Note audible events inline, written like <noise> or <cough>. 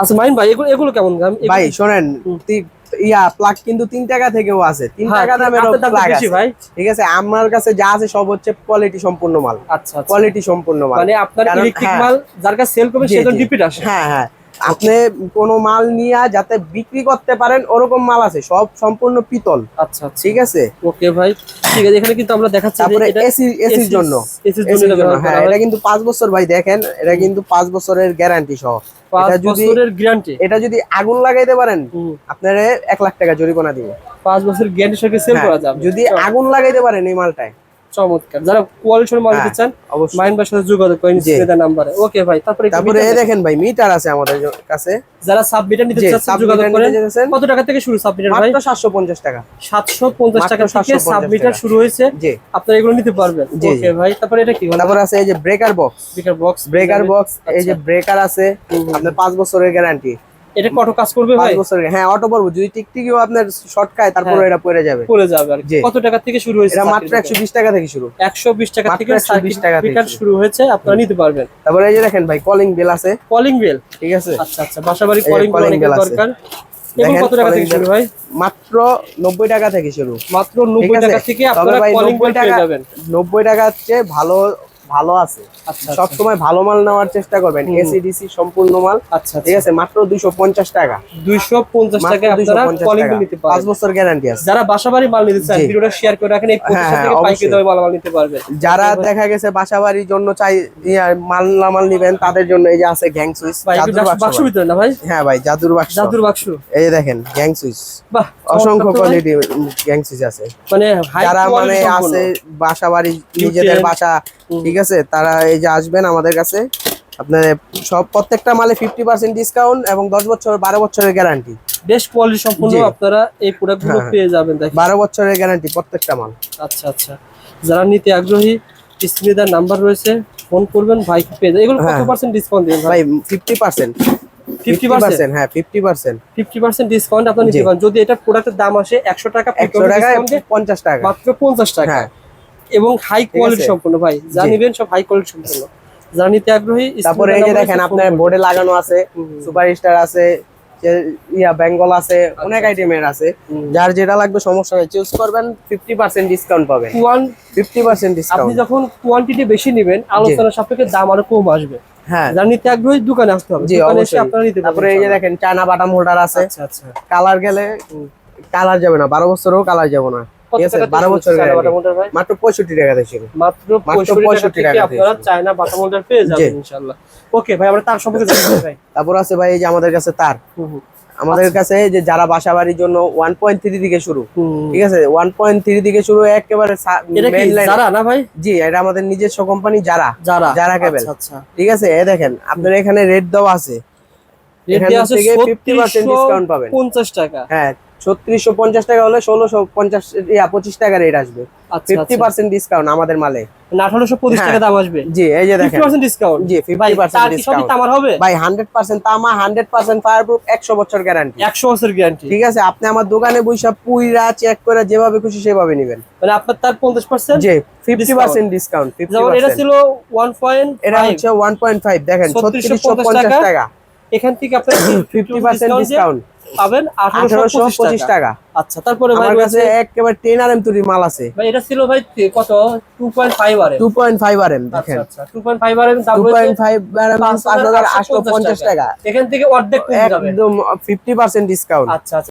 আচ্ছা মাইন ভাই এগুলো এগুলো কেমন দাম? ভাই শোনেন ইয়া প্লাগ কিন্তু তিন টাকা থেকেও আছে। তিন হ্যাঁ, টাকা দামের প্লাগ আছে। ভাই। ঠিক আছে আমার কাছে যা আছে সব হচ্ছে কোয়ালিটি সম্পূর্ণ মাল। আচ্ছা আচ্ছা। কোয়ালিটি সম্পূর্ণ মাল। মানে আপনার ইলেকট্রিক হ্যাঁ। মাল যার কাছে সেল করবে সেটা জি। রিপিট আসে। হ্যাঁ হ্যাঁ। আপনি কোনো মাল নিয়ে যাতে বিক্রি করতে পারেন ওরকম মাল আছে সব সম্পূর্ণ পিতল। আচ্ছা আচ্ছা। ঠিক আছে? ওকে ভাই ঠিক আছে এখানে কিন্তু আমরা দেখাচ্ছি তারপরে এসি এসির জন্য। এসির জন্য হ্যাঁ এটা কিন্তু পাঁচ বছর ভাই দেখেন এটা কিন্তু পাঁচ বছরের গ্যারান্টি সহ। এটা যদি বছরের গ্যারান্টি এটা যদি আগুন লাগাইতে পারেন আপনার এক লাখ টাকা জরিমানা দিবে। পাঁচ বছর গ্যারান্টি সঙ্গে সেল হ্যাঁ, করা যাবে। যদি আগুন লাগাইতে পারেন এই মালটায় চমৎকার। যারা কোয়ালিটির মাল হ্যাঁ, নিতে চান অবশ্যই। মাইন ভাইয়ের সাথে যোগাযোগ করেন। স্ক্রিনে নাম্বারে। ওকে ভাই তারপরে তারপরে এই দেখেন। ভাই মিটার আছে আমাদের কাছে। যারা সাব মিটার নিতে সাব যোগাযোগ করেন। কত টাকা থেকে শুরু সাব মিটার ভাই? মাত্র সাতশো পঞ্চাশ টাকা। সাতশো পঞ্চাশ মাত্র টাকা থেকে 750 সাব মিটার শুরু হয়েছে। আপনারা এগুলো নিতে পারবেন। ওকে ভাই তারপরে এটা কি তারপর আছে এই যে breaker box speaker box breaker box এই যে ব্রেকার আছে হুম, হুম। আপনার পাঁচ বছরের গ্যারান্টি এটা কত কাজ করবে ভাই? বছরের হ্যাঁ অটো পড়ব যদি টিকটিকিও আপনার শর্ট খায় তারপরে হ্যাঁ। এটা পড়ে যাবে। পড়ে যাবে আর কত টাকা থেকে শুরু হয়েছে এটা মাত্র একশো বিশ টাকা থেকে শুরু। একশো বিশ টাকা মাত্র থেকে 120 টাকা থেকে শুরু। হয়েছে আপনারা নিতে পারবেন। তারপরে এই যে দেখেন ভাই কলিং বেল আছে। কলিং বেল ঠিক আছে। আচ্ছা আচ্ছা বাসাবাড়ি কলিং বেল আছে। দরকার। কত টাকা থেকে শুরু ভাই? মাত্র নব্বই টাকা থেকে শুরু। মাত্র নব্বই আছে? টাকা থেকে আপনারা কলিং বেল পেয়ে যাবেন। নব্বই টাকা হচ্ছে ভালো ভালো আছে। আচ্ছা সব সময় ভালো মাল নেওয়ার চেষ্টা করবেন। হুম। এসিডিসি সম্পূর্ণ মাল। আচ্ছা ঠিক আছে মাত্র দুইশো পঞ্চাশ টাকা। দুইশো পঞ্চাশ আপনারা 250 কলিং টাকা। বেল নিতে পাঁচ পারবেন বছর গ্যারান্টি আছে। যারা বাসাবাড়ি মাল নিতে চান ভিডিওটা শেয়ার করে রাখেন এই প্রতিষ্ঠান হ্যাঁ, থেকে পাইকারি। দামে মালামাল নিতে পারবেন। যারা দেখা গেছে বাসা বাড়ির জন্য চাই ইয়া, মালামাল নিবেন তাদের জন্য এই যে আছে গ্যাং সুইচ জাদুর বাক্স ভিতরে না ভাই? হ্যাঁ ভাই জাদুর বাক্স। জাদুর বাক্স। এই দেখেন গ্যাং সুইচ বাহ অসংখ্য। কোয়ালিটি গ্যাং সুইচ আছে। মানে যারা মানে আছে বাসা বাড়ি নিজেদের বাসা ঠিক আছে তারা এই যে আসবেন আমাদের কাছে আপনার সব প্রত্যেকটা মালে ফিফটি পার্সেন্ট ডিসকাউন্ট এবং দশ বছর বারো বছরের গ্যারান্টি বেশ কোয়ালিটি সম্পূর্ণ আপনারা এই প্রোডাক্টগুলো হ্যাঁ। পেয়ে যাবেন দেখেন। বারো বছরের গ্যারান্টি প্রত্যেকটা মাল। আচ্ছা আচ্ছা। যারা নিতে আগ্রহী স্ক্রিনে নাম্বার রয়েছে ফোন করবেন ভাইকে পেয়ে যাবেন এগুলো কত হ্যাঁ। পার্সেন্ট ডিসকাউন্ট দেবেন ভাই? ভাই ফিফটি পার্সেন্ট ফিফটি পার্সেন্ট হ্যাঁ fifty percent fifty percent discount আপনি নিতে পারেন। যদি এটা প্রোডাক্টের দাম আসে একশো টাকা একশো টাকায় পঞ্চাশ টাকা। মাত্র পঞ্চাশ টাকা। হ্যাঁ। এবং হাই কোয়ালিটি সম্পূর্ণ ভাই। যা জি। নিবেন সব হাই কোয়ালিটি সম্পূর্ণ। যারা নিতে আগ্রহী তারপরে এই যে দেখেন আপনার বোর্ডে লাগানো আছে সুপার স্টার আছে ইয়া বেঙ্গল আছে অনেক আইটেমের আছে। যার যেটা লাগবে সমস্যা নেই চুজ করবেন ফিফটি পার্সেন্ট ডিসকাউন্ট পাবেন। ফিফটি পার্সেন্ট আপনি যখন কোয়ান্টিটি বেশি নেবেন আলোচনা সাপেক্ষে দাম আরও কম আসবে। হ্যাঁ। যারা নিতে আগ্রহী দোকানে আসতে হবে। দোকানে এসে আপনারা নিতে তারপরে এই যে দেখেন চায়না বাটাম হোল্ডার আছে। আচ্ছা আচ্ছা। কালার গেলে কালার যাবে না। বারো বছরও কালার যাবে না। বারো বছর শুরু চায়না guarantee। বাটা মোল্ডার ভাই? মাত্র পঁয়ষট্টি টাকা থেকে মাত্র মাত্র 65 টাকা 65 থেকে টাকা আপনারা চায়না বাটা মোল্ডার পেয়ে যাবেন ইনশাআল্লাহ। ওকে ভাই আমরা তার সম্পর্কে জানতে চাই। ভাই <coughs> তারপর আছে ভাই এই যে আমাদের কাছে তার। আমাদের কাছে যে যারা বাসা বাড়ির জন্য ওয়ান পয়েন্ট থ্রি থেকে শুরু। ঠিক আছে? ওয়ান পয়েন্ট থ্রি থেকে শুরু একেবারে জি এটা আমাদের নিজস্ব কোম্পানি যারা। যারা। যারা কেবল। আচ্ছা আচ্ছা। ঠিক আছে? এ দেখেন আপনার এখানে রেট দেওয়া আছে। এখান থেকে 50% discount পাবেন। 50 টাকা। হ্যাঁ ছত্রিশশো পঞ্চাশ টাকা হলে ষোলোশো পঞ্চাশ পঁচিশ টাকা রেট আসবে। ফিফটি পার্সেন্ট ডিসকাউন্ট আমাদের মালে। মানে 1825 হ্যাঁ। টাকা দাম আসবে? জি এই যে দেখেন। 50% ডিসকাউন্ট জি ফিফটি পার্সেন্ট ডিসকাউন্ট তামার হবে? ভাই হান্ড্রেড পার্সেন্ট তামা হান্ড্রেড পার্সেন্ট ফায়ার প্রুফ একশো বছর গ্যারান্টি 100 বছরের গ্যারান্টি ঠিক আছে আপনি আমার দোকানে বৈশা পুইরা চেক করে যেভাবে খুশি সেভাবে নেবেন। মানে আপনার তার 50% জি ফিফটি পার্সেন্ট ডিসকাউন্ট এটা ছিল 1.5 এটা হচ্ছে ওয়ান পয়েন্ট ফাইভ দেখেন 3650 ছত্রিশশো পঞ্চাশ টাকা। এখান থেকে আপনি ফিফটি পার্সেন্ট ডিসকাউন্ট পাবেন 1825 টাকা। আচ্ছা তারপরে ভাই কাছে একেবারে টেন আর এম তুরির মাল আছে। ভাই এটা ছিল ভাই কত? 2.5 RM two point five R M আচ্ছা দেখেন আচ্ছা 2.5 আরএম দাম টু রয়েছে পয়েন্ট ফাইভ আর হাজার আটশো পঞ্চাশ টাকা। এখান থেকে অর্ধেক কমে যাবে একদম ফিফটি পার্সেন্ট ডিসকাউন্ট আচ্ছা আচ্ছা।